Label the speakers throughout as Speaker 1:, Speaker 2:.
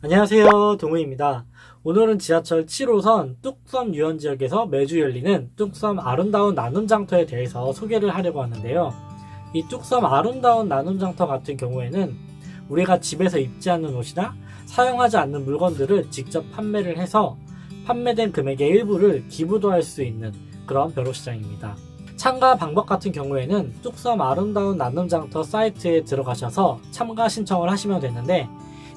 Speaker 1: 안녕하세요. 동우입니다. 오늘은 지하철 7호선 뚝섬 유원지역에서 매주 열리는 뚝섬 아름다운 나눔장터에 대해서 소개를 하려고 하는데요. 이 뚝섬 아름다운 나눔장터 같은 경우에는 우리가 집에서 입지 않는 옷이나 사용하지 않는 물건들을 직접 판매를 해서 판매된 금액의 일부를 기부도 할 수 있는 그런 벼룩시장입니다. 참가 방법 같은 경우에는 뚝섬 아름다운 나눔장터 사이트에 들어가셔서 참가 신청을 하시면 되는데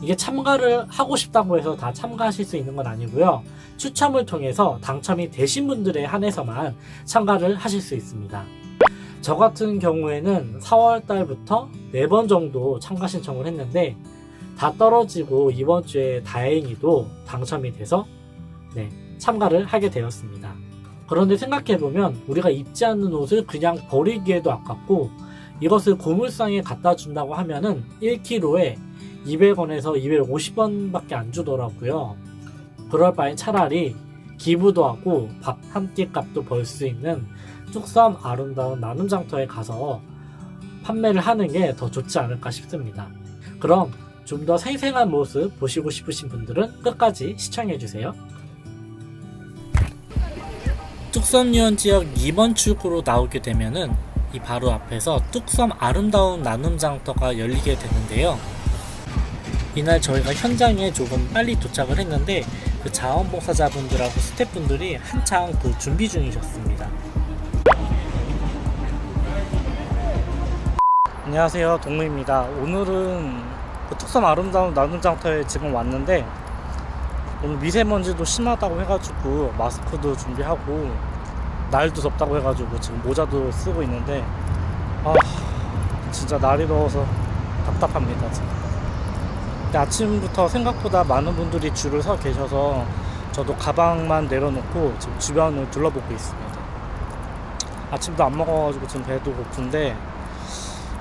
Speaker 1: 이게 참가를 하고 싶다고 해서 다 참가하실 수 있는 건 아니고요. 추첨을 통해서 당첨이 되신 분들에 한해서만 참가를 하실 수 있습니다. 저 같은 경우에는 4월 달부터 4번 정도 참가 신청을 했는데 다 떨어지고 이번 주에 다행히도 당첨이 돼서 네, 참가를 하게 되었습니다. 그런데 생각해보면 우리가 입지 않는 옷을 그냥 버리기에도 아깝고 이것을 고물상에 갖다 준다고 하면은 1kg에 200원에서 250원밖에 안 주더라고요. 그럴 바엔 차라리 기부도 하고 밥 한 끼 값도 벌 수 있는 뚝섬 아름다운 나눔장터에 가서 판매를 하는 게 더 좋지 않을까 싶습니다. 그럼 좀 더 생생한 모습 보시고 싶으신 분들은 끝까지 시청해주세요. 뚝섬 유원 지역 2번 출구로 나오게 되면은 이 바로 앞에서 뚝섬 아름다운 나눔 장터가 열리게 되는데요. 이날 저희가 현장에 조금 빨리 도착을 했는데 그 자원봉사자분들하고 스태프분들이 한창 그 준비 중이셨습니다. 안녕하세요 동무입니다. 오늘은 그 뚝섬 아름다운 나눔장터에 지금 왔는데 오늘 미세먼지도 심하다고 해가지고 마스크도 준비하고 날도 덥다고 해가지고 지금 모자도 쓰고 있는데 아 진짜 날이 더워서 답답합니다 지금. 아침부터 생각보다 많은 분들이 줄을 서 계셔서 저도 가방만 내려놓고 지금 주변을 둘러보고 있습니다. 아침도 안 먹어가지고 지금 배도 고픈데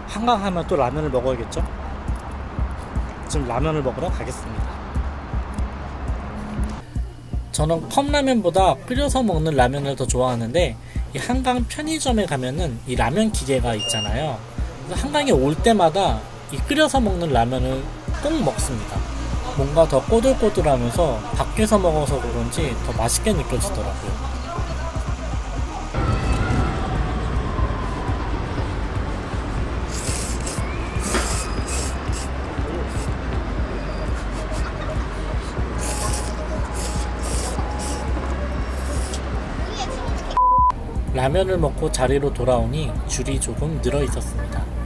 Speaker 1: 한강하면 또 라면을 먹어야겠죠? 지금 라면을 먹으러 가겠습니다. 저는 컵라면보다 끓여서 먹는 라면을 더 좋아하는데 이 한강 편의점에 가면은 이 라면 기계가 있잖아요. 그래서 한강에 올 때마다 이 끓여서 먹는 라면을 꼭 먹습니다. 뭔가 더 꼬들꼬들하면서 밖에서 먹어서 그런지 더 맛있게 느껴지더라고요. 라면을 먹고 자리로 돌아오니 줄이 조금 늘어 있었습니다.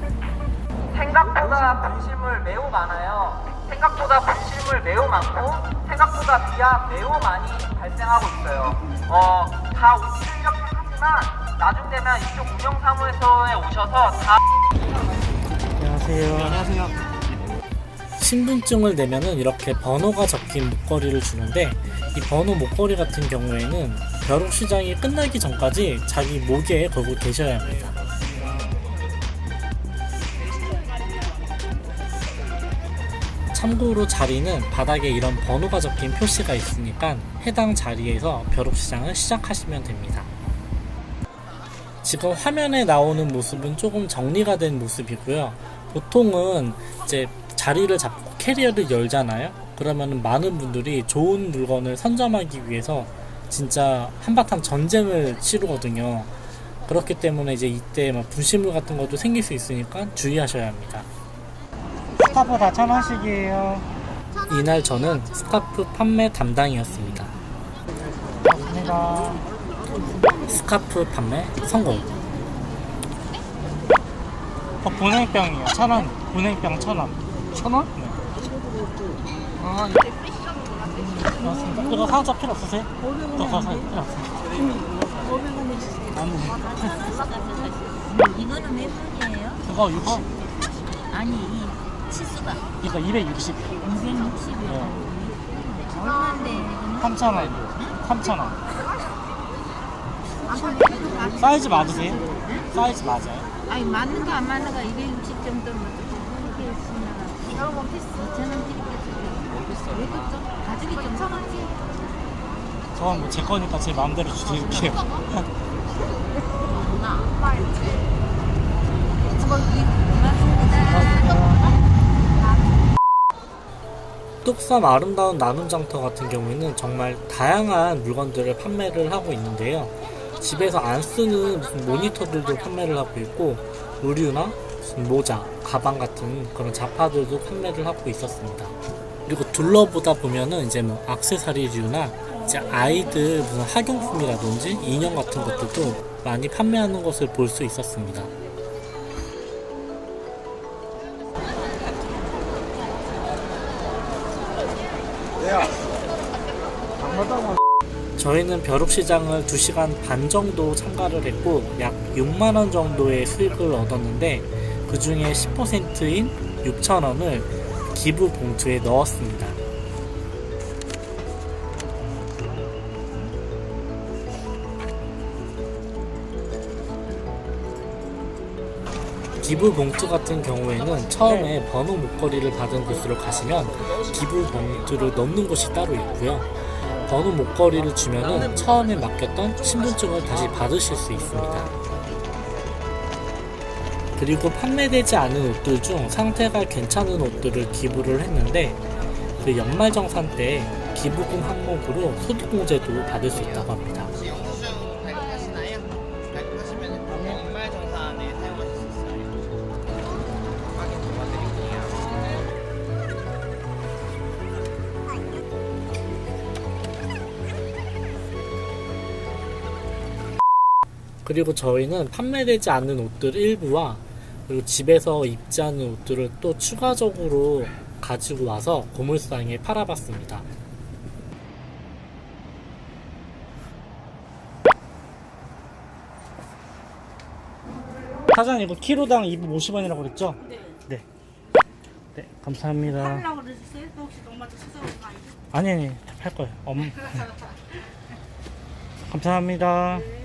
Speaker 2: 생각보다 분실물 매우 많아요. 생각보다 분실물 매우 많고 생각보다 비가 매우 많이 발생하고 있어요. 어, 다 우측이렇게 하지만 나중 되면 이쪽 운영사무소에 오셔서 다
Speaker 1: 안녕하세요. 안녕하세요. 신분증을 내면은 이렇게 번호가 적힌 목걸이를 주는데 이 번호 목걸이 같은 경우에는 벼룩 시장이 끝나기 전까지 자기 목에 걸고 계셔야 합니다. 참고로 자리는 바닥에 이런 번호가 적힌 표시가 있으니까 해당 자리에서 벼룩 시장을 시작하시면 됩니다. 지금 화면에 나오는 모습은 조금 정리가 된 모습이고요. 보통은 이제 자리를 잡고 캐리어를 열잖아요. 그러면 많은 분들이 좋은 물건을 선점하기 위해서 진짜 한바탕 전쟁을 치르거든요. 그렇기 때문에 이제 이때 막 분실물 같은 것도 생길 수 있으니까 주의하셔야 합니다. 스카프 다 천 원씩이에요. 이날 저는 스카프 판매 담당이었습니다. 고맙습니다. 스카프 판매 성공. 어, 보냉병이요. 천 원. 보냉병 천 원. 천 원? 네. 아, 고맙습니다. 이거 상자 필요 없으세요? 더, 더 사, 필요 없어요. 아니,
Speaker 3: 이거는 몇 분이에요?
Speaker 1: 그거 60,
Speaker 3: 아니 이 치수가
Speaker 1: 이거 260.
Speaker 3: 260이요.
Speaker 1: 네.
Speaker 3: 얼마인데 이거는?
Speaker 1: 3,000원. 3,000원. 사이즈 맞으세요? 사이즈 맞아요?
Speaker 3: 아니 맞는 거안 맞는 거260 정도면 모르겠으면 이거 뭐 피스 2천 원 드리겠어요. 이거 좀 가죽이 좀 천원지.
Speaker 1: 저건 뭐제 거니까 제 마음대로 주실게요.
Speaker 3: 고맙습니
Speaker 1: 뚝섬 아름다운 나눔 장터 같은 경우에는 정말 다양한 물건들을 판매를 하고 있는데요. 집에서 안 쓰는 무슨 모니터들도 판매를 하고 있고 의류나 모자, 가방 같은 그런 잡화들도 판매를 하고 있었습니다. 그리고 둘러보다 보면은 이제 뭐 액세서리류나 이제 아이들 무슨 학용품이라든지 인형 같은 것들도 많이 판매하는 것을 볼 수 있었습니다. 저희는 벼룩시장을 2시간 반 정도 참가를 했고 약 6만원 정도의 수익을 얻었는데 그 중에 10%인 6천원을 기부 봉투에 넣었습니다. 기부 봉투 같은 경우에는 처음에 번호 목걸이를 받은 곳으로 가시면 기부 봉투를 넣는 곳이 따로 있고요. 번호 목걸이를 주면은 처음에 맡겼던 신분증을 다시 받으실 수 있습니다. 그리고 판매되지 않은 옷들 중 상태가 괜찮은 옷들을 기부를 했는데 그 연말정산 때 기부금 항목으로 소득공제도 받을 수 있다고 합니다. 그리고 저희는 판매되지 않는 옷들 일부와 그리고 집에서 입지 않는 옷들을 또 추가적으로 가지고 와서 고물상에 팔아봤습니다. 사장 이거 키로당 250원이라고 그랬죠?
Speaker 4: 네.
Speaker 1: 네. 네, 감사합니다.
Speaker 4: 하려고 그러셨어요? 또 혹시 엄마한테 찾아오는 거 아니에요?
Speaker 1: 아니 아니 팔 거예요. 엄. 감사합니다.
Speaker 4: 네.